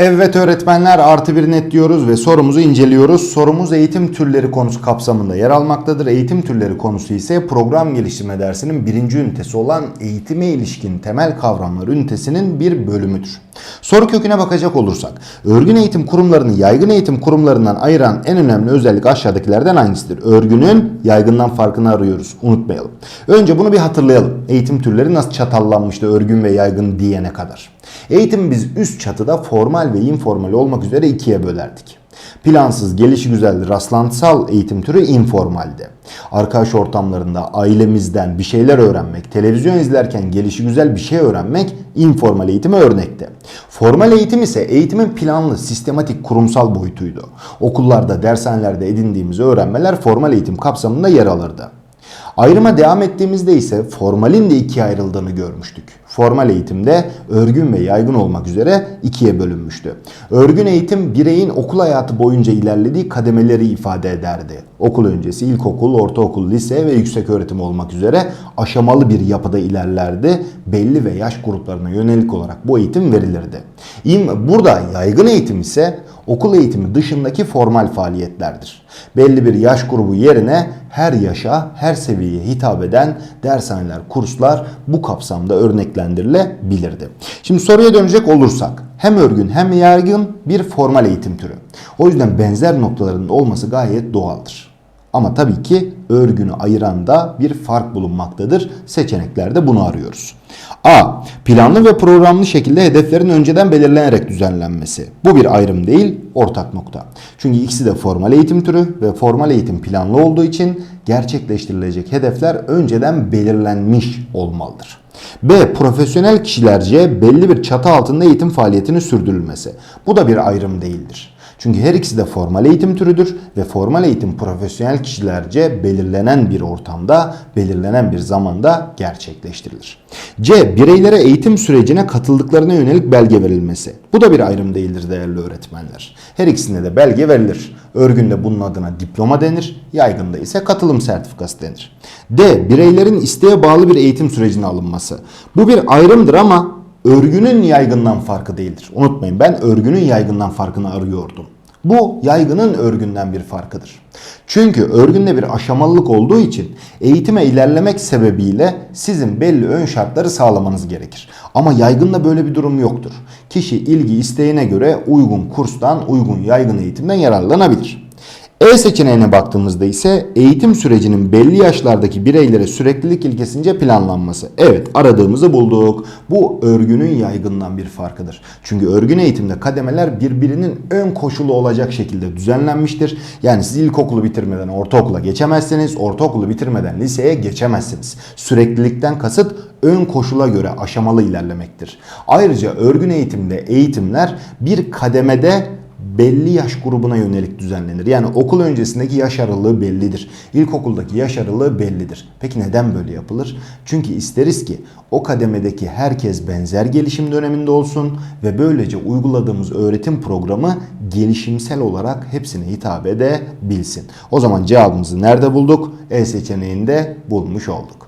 Evet öğretmenler artı bir net diyoruz ve sorumuzu inceliyoruz. Sorumuz eğitim türleri konusu kapsamında yer almaktadır. Eğitim türleri konusu ise program geliştirme dersinin birinci ünitesi olan eğitime ilişkin temel kavramlar ünitesinin bir bölümüdür. Soru köküne bakacak olursak, örgün eğitim kurumlarını yaygın eğitim kurumlarından ayıran en önemli özellik aşağıdakilerden hangisidir? Örgünün yaygından farkını arıyoruz. Unutmayalım. Önce bunu bir hatırlayalım. Eğitim türleri nasıl çatallanmıştı örgün ve yaygın diyene kadar. Eğitimi biz üst çatıda formal ve informal olmak üzere ikiye bölerdik. Plansız, gelişigüzel, rastlantısal eğitim türü informaldi. Arkadaş ortamlarında ailemizden bir şeyler öğrenmek, televizyon izlerken gelişigüzel bir şey öğrenmek informal eğitime örnekti. Formal eğitim ise eğitimin planlı, sistematik, kurumsal boyutuydu. Okullarda, dershanelerde edindiğimiz öğrenmeler formal eğitim kapsamında yer alırdı. Ayrıma devam ettiğimizde ise formalin de ikiye ayrıldığını görmüştük. Formal eğitimde örgün ve yaygın olmak üzere ikiye bölünmüştü. Örgün eğitim bireyin okul hayatı boyunca ilerlediği kademeleri ifade ederdi. Okul öncesi ilkokul, ortaokul, lise ve yüksek öğretim olmak üzere aşamalı bir yapıda ilerlerdi. Belli ve yaş gruplarına yönelik olarak bu eğitim verilirdi. Burada yaygın eğitim ise okul eğitimi dışındaki formal faaliyetlerdir. Belli bir yaş grubu yerine her yaşa, her seviyeye hitap eden dershaneler, kurslar bu kapsamda örneklendirilebilirdi. Şimdi soruya dönecek olursak hem örgün hem yaygın bir formal eğitim türü. O yüzden benzer noktaların olması gayet doğaldır. Ama tabii ki örgünü ayıran da bir fark bulunmaktadır. Seçeneklerde bunu arıyoruz. A. Planlı ve programlı şekilde hedeflerin önceden belirlenerek düzenlenmesi. Bu bir ayrım değil, ortak nokta. Çünkü ikisi de formal eğitim türü ve formal eğitim planlı olduğu için gerçekleştirilecek hedefler önceden belirlenmiş olmalıdır. B. Profesyonel kişilerce belli bir çatı altında eğitim faaliyetinin sürdürülmesi. Bu da bir ayrım değildir. Çünkü her ikisi de formal eğitim türüdür ve formal eğitim profesyonel kişilerce belirlenen bir ortamda, belirlenen bir zamanda gerçekleştirilir. C. Bireylere eğitim sürecine katıldıklarına yönelik belge verilmesi. Bu da bir ayrım değildir değerli öğretmenler. Her ikisinde de belge verilir. Örgünde bunun adına diploma denir, yaygında ise katılım sertifikası denir. D. Bireylerin isteğe bağlı bir eğitim sürecine alınması. Bu bir ayrımdır ama örgünün yaygından farkı değildir. Unutmayın ben örgünün yaygından farkını arıyordum. Bu yaygının örgünden bir farkıdır. Çünkü örgünde bir aşamalılık olduğu için eğitime ilerlemek sebebiyle sizin belli ön şartları sağlamanız gerekir. Ama yaygında böyle bir durum yoktur. Kişi ilgi isteğine göre uygun kurstan, uygun yaygın eğitimden yararlanabilir. E seçeneğine baktığımızda ise eğitim sürecinin belli yaşlardaki bireylere süreklilik ilkesince planlanması. Evet aradığımızı bulduk. Bu örgünün yaygından bir farkıdır. Çünkü örgün eğitimde kademeler birbirinin ön koşulu olacak şekilde düzenlenmiştir. Yani siz ilkokulu bitirmeden ortaokula geçemezsiniz, ortaokulu bitirmeden liseye geçemezsiniz. Süreklilikten kasıt ön koşula göre aşamalı ilerlemektir. Ayrıca örgün eğitimde eğitimler bir kademede belli yaş grubuna yönelik düzenlenir. Yani okul öncesindeki yaş aralığı bellidir. İlkokuldaki yaş aralığı bellidir. Peki neden böyle yapılır? Çünkü isteriz ki o kademedeki herkes benzer gelişim döneminde olsun ve böylece uyguladığımız öğretim programı gelişimsel olarak hepsine hitap edebilsin. O zaman cevabımızı nerede bulduk? E seçeneğinde bulmuş olduk.